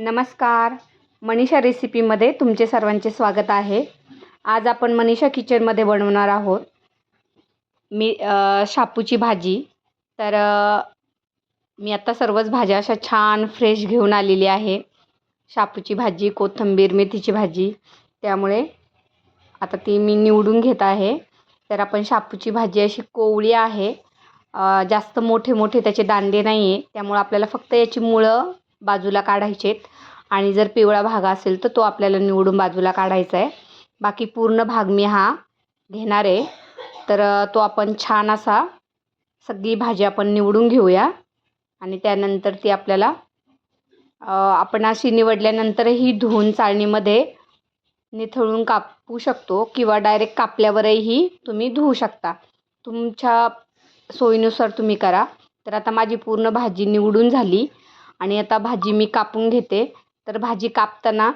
नमस्कार. मनीषा रेसिपीमध्ये तुमचे सर्वांचे स्वागत आहे. आज आपण मनीषा किचनमध्ये बनवणार आहोत. मी शापूची भाजी. तर मी आत्ता सर्वच भाज्या अशा छान फ्रेश घेऊन आलेली आहे. शापूची भाजी कोथिंबीर मेथीची भाजी. त्यामुळे आता ती मी निवडून घेत आहे. तर आपण शापूची भाजी अशी कोवळी आहे. जास्त मोठे मोठे त्याचे दांडे नाही आहे त्यामुळं आपल्याला फक्त याची मुळं बाजूला काढायचे. आहेत आणि जर पिवळा भाग असेल तर तो आपल्याला निवडून बाजूला काढायचा आहे. बाकी पूर्ण भाग मी हा घेणार आहे. तर तो आपण छान असा सगळी भाजी आपण निवडून घेऊया. आणि त्यानंतर ती आपल्याला आपण अशी निवडल्यानंतरही धुवून चाळणीमध्ये निथळून कापू शकतो किंवा डायरेक्ट कापल्यावरही तुम्ही धुवू शकता. तुमच्या सोयीनुसार तुम्ही करा. तर आता माझी पूर्ण भाजी निवडून झाली. आणि आता भाजी मी कापून घेते. तर भाजी कापताना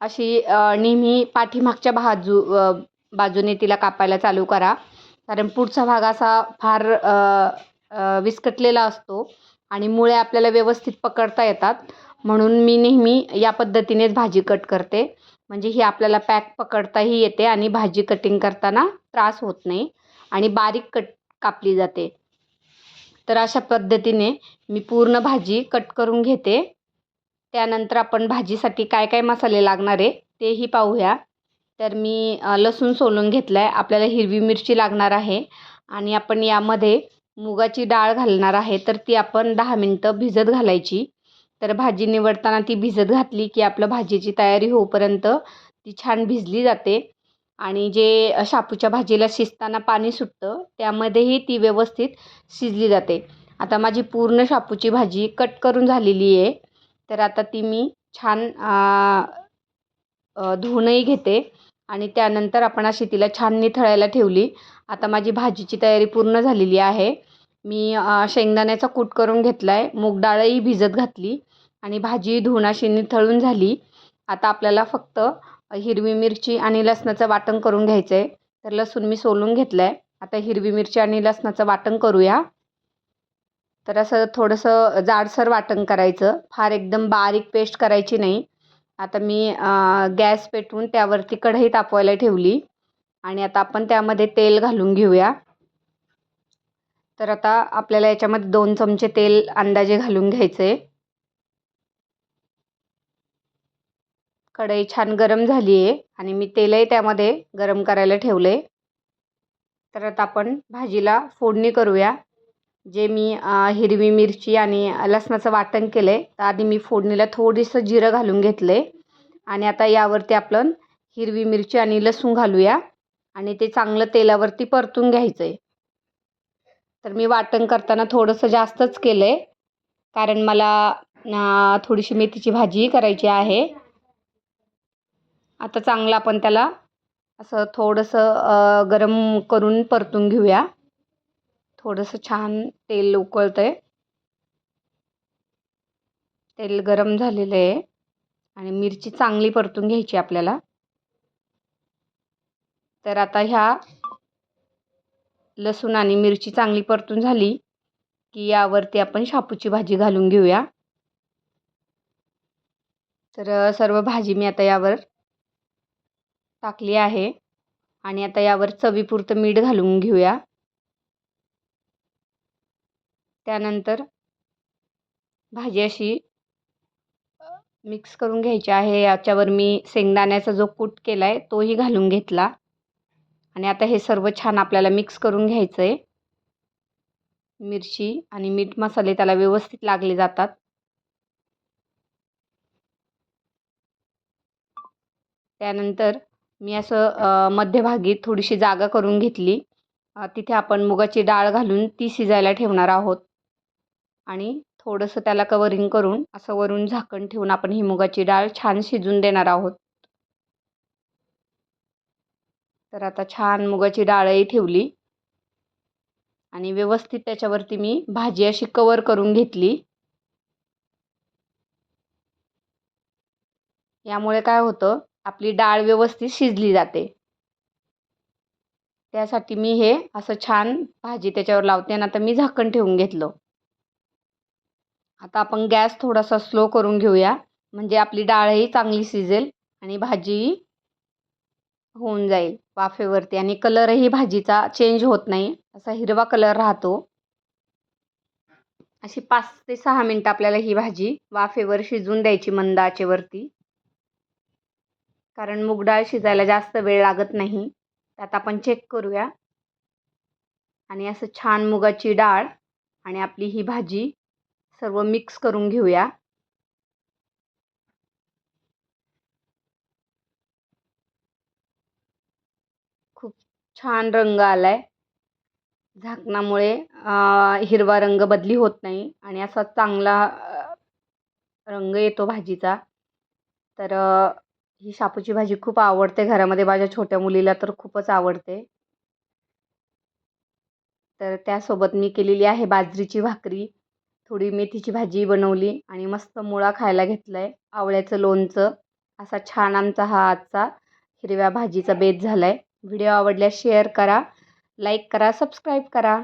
अशी नेहमी पाठीमागच्या बाजू बाजूने तिला कापायला चालू करा. कारण पुढचा भाग असा फार विस्कटलेला असतो आणि मुळे आपल्याला व्यवस्थित पकडता येतात. म्हणून मी नेहमी या पद्धतीनेच भाजी कट करते. म्हणजे ही आपल्याला पॅक पकडताही येते आणि भाजी कटिंग करताना त्रास होत नाही. आणि बारीक कट कापली जाते. तर अशा पद्धतीने मी पूर्ण भाजी कट करून घेते. त्यानंतर आपण भाजीसाठी काय काय मसाले लागणार आहे तेही पाहूया. तर मी लसूण सोलून घेतला आहे आपल्याला हिरवी मिरची लागणार आहे. आणि आपण यामध्ये मुगाची डाळ घालणार आहे तर ती आपण दहा मिनटं भिजत घालायची. तर भाजी निवडताना ती भिजत घातली की आपलं भाजीची तयारी होऊपर्यंत ती छान भिजली जाते. आणि जे शापूच्या भाजीला शिजताना पाणी सुटतं त्यामध्येही ती व्यवस्थित शिजली जाते. आता माझी पूर्ण शापूची भाजी कट करून झालेली आहे. तर आता ती मी छान धुवूनही घेते. आणि त्यानंतर आपण अशी तिला छान निथळायला ठेवली. आता माझी भाजीची तयारी पूर्ण झालेली आहे. मी शेंगदाण्याचा कूट करून घेतला आहे मूग डाळही भिजत घातली. आणि भाजी धुवून अशी निथळून झाली. आता आपल्याला फक्त हिरवी मिरची आणि लसणाचं वाटण करून घ्यायचं आहे तर लसूण मी सोलून घेतलं आहे आता हिरवी मिरची आणि लसणाचं वाटण करूया. तर असं थोडंसं जाडसर वाटण करायचं. फार एकदम बारीक पेस्ट करायची नाही. आता मी गॅस पेटवून त्यावरती कढई तापवायला ठेवली. आणि आता आपण त्यामध्ये तेल घालून घेऊया. तर आता आपल्याला याच्यामध्ये दोन चमचे तेल अंदाजे घालून घ्यायचं कढई छान गरम झाली आहे आणि मी तेलही त्यामध्ये गरम करायला ठेवलं. आहे तर आता आपण भाजीला फोडणी करूया. जे मी हिरवी मिरची आणि लसणाचं वाटण केलं आहे तर आधी मी फोडणीला थोडंसं जिरं घालून घेतलं. आहे आणि आता यावरती आपण हिरवी मिरची आणि लसूण घालूया. आणि ते चांगलं तेलावरती परतून घ्यायचं आहे तर मी वाटण करताना थोडंसं जास्तच केलं आहे कारण मला थोडीशी मेथीची भाजीही करायची आहे. आता चांगलं आपण त्याला असं थोडंसं गरम करून परतून घेऊया. थोडंसं छान तेल उकळतं आहे तेल गरम झालेलं आहे. आणि मिरची चांगली परतून घ्यायची आपल्याला. तर आता ह्या लसूण आणि मिरची चांगली परतून झाली की यावरती आपण शापूची भाजी घालून घेऊया. तर सर्व भाजी मी आता यावर टाकली आहे. आणि आता यावर चवीपुरतं मीठ घालून घेऊया. त्यानंतर भाजी अशी मिक्स करून घ्यायची आहे. याच्यावर मी शेंगदाण्याचा जो कूट केला आहे तोही घालून घेतला. आणि आता हे सर्व छान आपल्याला मिक्स करून घ्यायचं आहे मिरची आणि मीठ मसाले त्याला व्यवस्थित लागले जातात. त्यानंतर मी असं मध्यभागी थोडीशी जागा करून घेतली. तिथे आपण मुगाची डाळ घालून ती शिजायला ठेवणार आहोत. आणि थोडंसं त्याला कवरिंग करून असं वरून झाकण ठेवून आपण ही मुगाची डाळ छान शिजून देणार आहोत. तर आता छान मुगाची डाळही ठेवली. आणि व्यवस्थित त्याच्यावरती मी भाजी अशी कवर करून घेतली. यामुळे काय होतं आपली डाळ व्यवस्थित शिजली जाते. त्यासाठी मी हे असं छान भाजी त्याच्यावर लावते आणि आता मी झाकण ठेवून घेतलं. आता आपण गॅस थोडासा स्लो करून घेऊया. म्हणजे आपली डाळही चांगली शिजेल आणि भाजीही होऊन जाईल वाफेवरती आणि कलरही भाजीचा चेंज होत नाही. असा हिरवा कलर राहतो. अशी पाच ते सहा मिनटं आपल्याला ही भाजी वाफेवर शिजवून द्यायची मंद आचेवरती. कारण मूग डाळ शिजायला जास्त वेळ लागत नाही. त्यात आपण चेक करूया. आणि असं छान मुगाची डाळ आणि आपली ही भाजी सर्व मिक्स करून घेऊया. खूप छान रंग आला आहे झाकणामुळे हिरवा रंग बदली होत नाही आणि असा चांगला रंग येतो भाजीचा. तर ही शापूची भाजी खूप आवडते घरामध्ये. माझ्या छोट्या मुलीला तर खूपच आवडते. तर त्यासोबत मी केलेली आहे बाजरीची भाकरी. थोडी मेथीची भाजी बनवली आणि मस्त मुळा खायला घेतला आहे आवळ्याचं लोणचं. असा छान आमचा हा आजचा हिरव्या भाजीचा बेत झाला आहे व्हिडिओ आवडल्यास शेअर करा लाईक करा सबस्क्राईब करा.